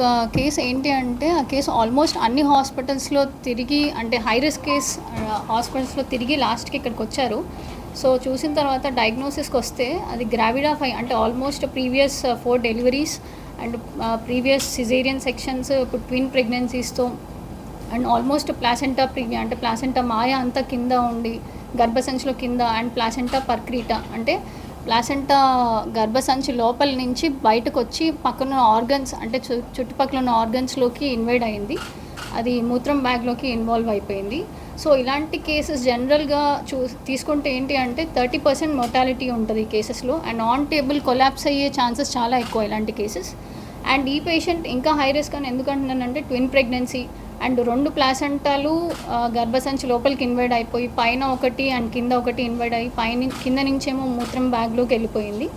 ఒక కేసు ఏంటి అంటే ఆ కేసు ఆల్మోస్ట్ అన్ని హాస్పిటల్స్లో తిరిగి అంటే హై రిస్క్ కేస్ హాస్పిటల్స్లో తిరిగి లాస్ట్కి ఇక్కడికి వచ్చారు. సో చూసిన తర్వాత డయాగ్నోసిస్కి వస్తే అది గ్రావిడా ఫై అంటే almost previous four deliveries and previous cesarean sections ఇప్పుడు ట్విన్ ప్రెగ్నెన్సీస్తో అండ్ ఆల్మోస్ట్ ప్లాసెంటా ప్రీమియా అంటే ప్లాసెంటా మాయ అంతా కింద ఉండి గర్భసంచిలో కింద అండ్ ప్లాసెంటా పర్క్రీటా అంటే ప్లాసెంటా గర్భసంచి లోపల నుంచి బయటకు వచ్చి పక్కన ఆర్గన్స్ అంటే చు చుట్టుపక్కల ఉన్న ఆర్గన్స్లోకి ఇన్వైడ్ అయింది. అది మూత్రం బ్యాగ్లోకి ఇన్వాల్వ్ అయిపోయింది. సో ఇలాంటి కేసెస్ జనరల్గా చూ తీసుకుంటే ఏంటి అంటే థర్టీ పర్సెంట్ మోటాలిటీ ఉంటుంది ఈ కేసెస్లో అండ్ ఆన్ టేబుల్ కొలాప్స్ అయ్యే ఛాన్సెస్ చాలా ఎక్కువ ఇలాంటి కేసెస్. అండ్ ఈ పేషెంట్ ఇంకా హై రిస్క్ అని ఎందుకంటున్నానంటే ట్విన్ ప్రెగ్నెన్సీ అండ్ రెండు ప్లాసెంటాలు గర్భసంచి లోపలికి ఇన్వైడ్ అయిపోయి పైన ఒకటి అండ్ కింద ఒకటి ఇన్వైడ్ అయ్యి పైన కింద నుంచేమో మూత్రం బ్యాగ్లోకి వెళ్ళిపోయింది.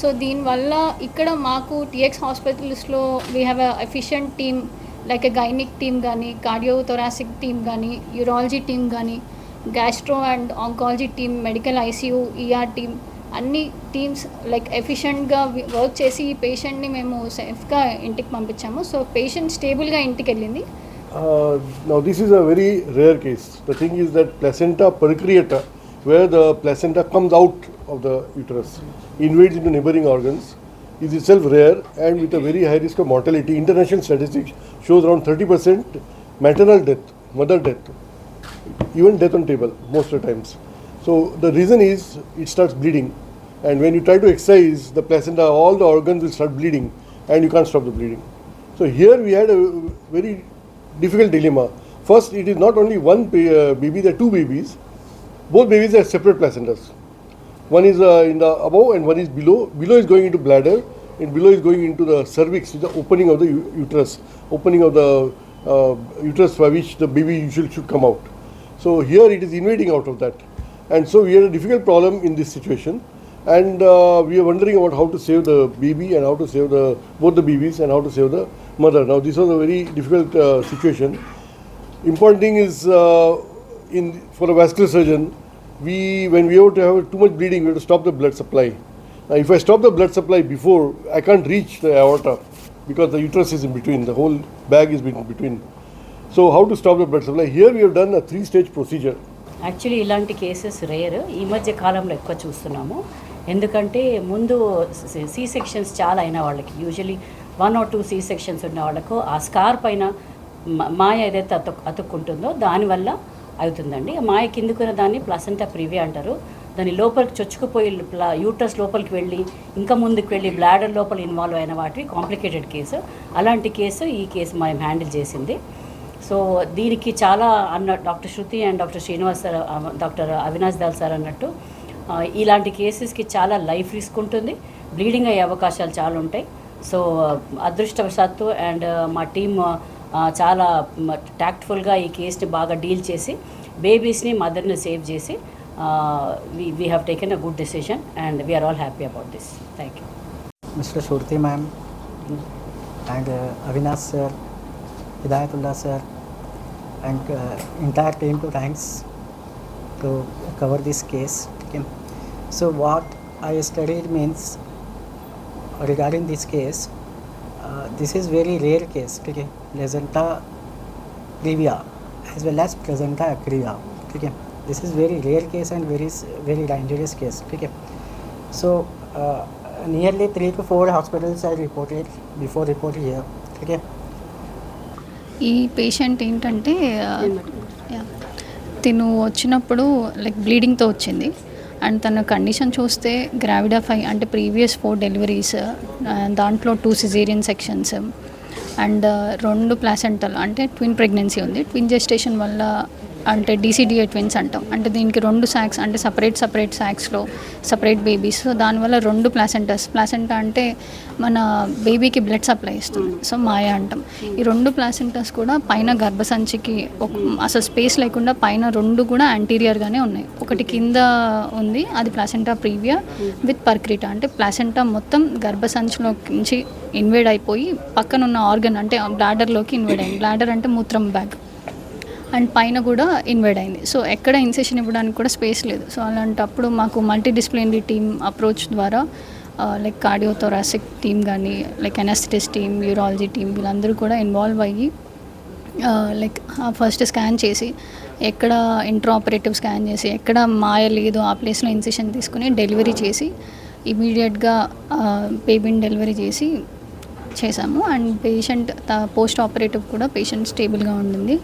సో దీనివల్ల ఇక్కడ మాకు టిఎక్స్ హాస్పిటల్స్లో we have a efficient team like a gynaec team కానీ కార్డియోథొరాసిక్ టీమ్ కానీ యూరాలజీ టీమ్ కానీ gastro and oncology team medical ICU ER team అన్ని టీమ్స్ లైక్ ఎఫిషియెంట్గా వర్క్ చేసి ఈ పేషెంట్ని మేము సేఫ్గా ఇంటికి పంపించాము. సో పేషెంట్ స్టేబుల్గా ఇంటికి వెళ్ళింది. Uh, now, this is a very rare case. The thing is that placenta percreata, where the placenta comes out of the uterus, invades into neighboring organs, is itself rare and with a very high risk of mortality. International statistics shows around 30% maternal death, mother death, even death on table most of the times. So the reason is it starts bleeding, and when you try to excise the placenta, all the organs will start bleeding, and you can't stop the bleeding. So here we had a very difficult dilemma. First, it is not only one uh, baby; there are two babies. Both babies are separate placentas. One is uh, in the above and one is below. Below is going into bladder, and below is going into the cervix, the opening of the uterus, opening of the uh, uterus by which the baby usually should come out. So here it is invading out of that, and so we had a difficult problem in this situation, and uh, we are wondering about how to save the baby and how to save the both the babies and how to save the mother. Now this was a very difficult uh, situation. Important thing is uh, in for a vascular surgeon, we when we have to have too much bleeding, we have to stop the blood supply. Now, if I stop the blood supply before, I can't reach the aorta because the uterus is in between. The whole bag is in between. So how to stop the blood supply? Here we have done a three-stage procedure. Actually ఇలాంటి cases rare ఈ మధ్య కాలంలో ఎక్కువ చూస్తున్నాము ఎందుకంటే ముందు C sections చాలా అయిన వాళ్ళకి usually one or two C sections ఉన్న వాళ్ళకు ఆ స్కార్ పైన మాయ ఏదైతే అతు అతుక్కుంటుందో దానివల్ల అవుతుందండి. మాయ కిందుకున్న దాన్ని ప్లసంటా ప్రివియా అంటారు. దాని లోపలికి చొచ్చుకుపోయి యూటర్స్ లోపలికి వెళ్ళి ఇంకా ముందుకు వెళ్ళి బ్లాడర్ లోపల ఇన్వాల్వ్ అయిన వాటివి కాంప్లికేటెడ్ కేసు. అలాంటి కేసు ఈ కేసు మనం హ్యాండిల్ చేసింది. సో దీనికి చాలా అన్న doctor Shruti and doctor Srinivas sir doctor Avinash Dal sir అన్నట్టు ఇలాంటి కేసెస్కి చాలా లైఫ్ రిస్క్ ఉంటుంది. బ్లీడింగ్ అయ్యే అవకాశాలు చాలా ఉంటాయి. సో అదృష్టవశాత్తు అండ్ మా టీమ్ చాలా ట్యాక్ట్ఫుల్గా ఈ కేసుని బాగా డీల్ చేసి బేబీస్ని మదర్ని సేవ్ చేసి we have taken a good decision and we are all happy about this. Thank you. Mister Shruti ma'am and Avinash sir Hidayatullah sir and entire team to thanks to cover this case so what I study means regarding this case, uh, this is very rare case. Okay, placenta previa as well as placenta acrevia. Okay, this is very rare case and very very dangerous case. Okay, so uh, nearly three to four hospitals I reported before reporting here. Okay. ఈ patient ఏంటంటే తిను వచ్చినప్పుడు like బ్లీడింగ్తో వచ్చింది and తన condition చూస్తే gravida five అంటే previous four deliveries దాంట్లో two cesarean sections and రెండు ప్లాసెంటల్ అంటే ట్విన్ ప్రెగ్నెన్సీ ఉంది. ట్విన్ జెస్టేషన్ వల్ల అంటే డీసీడీఏ ట్విన్స్ అంటాం. అంటే దీనికి రెండు సాక్స్ అంటే సపరేట్ సపరేట్ సాక్స్లో సపరేట్ బేబీస్ సో దానివల్ల రెండు ప్లాసెంటర్స్ ప్లాసెంటా అంటే మన బేబీకి బ్లడ్ సప్లై ఇస్తుంది. సో మాయా అంటాం. ఈ రెండు ప్లాసెంటర్స్ కూడా పైన గర్భసంచికి ఒక అసలు స్పేస్ లేకుండా పైన రెండు కూడా యాంటీరియర్గానే ఉన్నాయి. ఒకటి కింద ఉంది అది ప్లాసెంటా ప్రీవియా విత్ పర్క్రిటా అంటే ప్లాసెంటా మొత్తం గర్భసంచిలో నుంచి ఇన్వేడ్ అయిపోయి పక్కన ఉన్న ఆర్గన్ అంటే బ్లాడర్లోకి ఇన్వేడ్ అయింది. బ్లాడర్ అంటే మూత్రం బ్యాగ్ అండ్ పైన కూడా ఇన్వైడ్ అయింది. సో ఎక్కడ ఇన్సెషన్ ఇవ్వడానికి కూడా స్పేస్ లేదు. సో అలాంటప్పుడు మాకు మల్టీ డిసిప్లినరీ టీమ్ అప్రోచ్ ద్వారా లైక్ కార్డియోథొరాసిక్ టీమ్ కానీ like anaesthetist team urology team వీళ్ళందరూ కూడా ఇన్వాల్వ్ అయ్యి లైక్ ఫస్ట్ స్కాన్ చేసి ఎక్కడ ఇంట్రాపరేటివ్ స్కాన్ చేసి ఎక్కడ మాయ లేదు ఆ ప్లేస్లో ఇన్సెషన్ తీసుకుని డెలివరీ చేసి ఇమీడియట్గా బేబీని డెలివరీ చేసి చేశాము అండ్ పేషెంట్ పోస్ట్ ఆపరేటివ్ కూడా పేషెంట్ స్టేబుల్గా ఉండింది.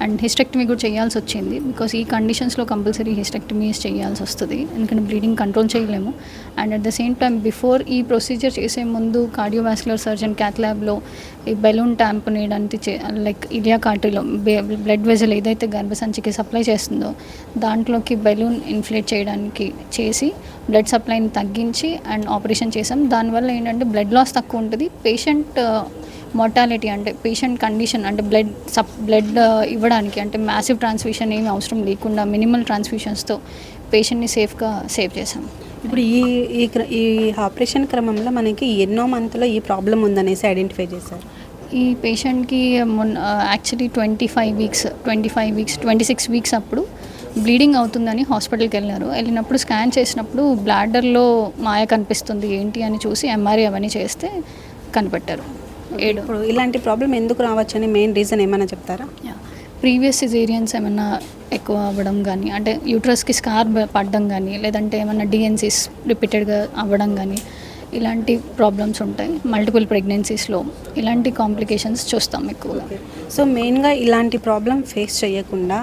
అండ్ హిస్టెక్టమీ కూడా చేయాల్సి వచ్చింది. బికాస్ ఈ కండిషన్స్లో కంపల్సరీ హిస్టెక్టమీస్ చేయాల్సి వస్తుంది. ఎందుకంటే బ్లీడింగ్ కంట్రోల్ చేయలేము. And at the same time before ఈ ప్రొసీజర్ చేసే ముందు కార్డియోవాస్కులర్ సర్జన్ క్యాత్లాబ్లో ఈ బెలూన్ ట్యాంప్ నేయడానికి చే లైక్ ఇలియా కార్టీలో బ్లడ్ వెజల్ ఏదైతే గర్భసంచికి సప్లై చేస్తుందో దాంట్లోకి బెలూన్ ఇన్ఫ్లేట్ చేయడానికి చేసి బ్లడ్ సప్లైని తగ్గించి అండ్ ఆపరేషన్ చేసాం. దానివల్ల ఏంటంటే బ్లడ్ లాస్ తక్కువ ఉంటుంది. పేషెంట్ మోర్టాలిటీ అంటే పేషెంట్ కండిషన్ అంటే బ్లడ్ సప్ బ్లడ్ ఇవ్వడానికి అంటే మ్యాసివ్ ట్రాన్స్ఫ్యూషన్ ఏమి అవసరం లేకుండా మినిమల్ ట్రాన్స్ఫ్యూషన్స్తో పేషెంట్ని సేఫ్గా సేవ్ చేసాం ఇప్పుడు ఈ ఈ క్ర- ఈ ఆపరేషన్ క్రమంలో మనకి ఎన్నో మంత్లో ఈ ప్రాబ్లం ఉందనేసి ఐడెంటిఫై చేశారు. ఈ పేషెంట్కి మొన్న actually twenty five weeks twenty five weeks twenty six weeks అప్పుడు బ్లీడింగ్ అవుతుందని హాస్పిటల్కి వెళ్ళారు. వెళ్ళినప్పుడు స్కాన్ చేసినప్పుడు బ్లాడర్లో మాయ కనిపిస్తుంది ఏంటి అని చూసి ఎంఆర్ఐ అవన్నీ చేస్తే కనిపెట్టారు. ఏడు. ఇప్పుడు ఇలాంటి ప్రాబ్లం ఎందుకు రావచ్చని మెయిన్ రీజన్ ఏమైనా చెప్తారా? ప్రీవియస్ సిజేరియన్స్ ఏమన్నా ఎక్కువ అవ్వడం కానీ అంటే యూట్రస్కి స్కార్ పడడం కానీ లేదంటే ఏమన్నా డిఎన్సీస్ రిపీటెడ్గా అవ్వడం కానీ ఇలాంటి ప్రాబ్లమ్స్ ఉంటాయి. మల్టిపుల్ ప్రెగ్నెన్సీస్లో ఇలాంటి కాంప్లికేషన్స్ చూస్తాం ఎక్కువగా. సో మెయిన్గా ఇలాంటి ప్రాబ్లం ఫేస్ చేయకుండా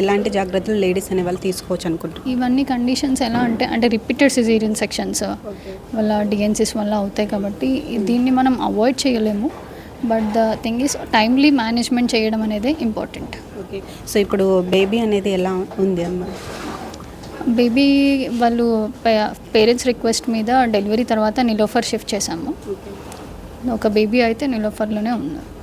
ఎలాంటి జాగ్రత్తలు లేడీస్ అనే వాళ్ళు తీసుకోవచ్చు అనుకుంటున్నారు? ఇవన్నీ కండిషన్స్ ఎలా అంటే అంటే రిపీటెడ్ సిజేరియన్ సెక్షన్స్ వల్ల డిఎన్సీస్ వల్ల అవుతాయి కాబట్టి దీన్ని మనం అవాయిడ్ చేయలేము. But the thing is timely management చేయడం అనేది ఇంపార్టెంట్ ఓకే సో ఇప్పుడు బేబీ అనేది ఎలా ఉంది అమ్మ? బేబీ వాళ్ళు పేరెంట్స్ రిక్వెస్ట్ మీద డెలివరీ తర్వాత నిలోఫర్ షిఫ్ట్ చేశాము. ఒక బేబీ అయితే నిలోఫర్లోనే ఉన్నారు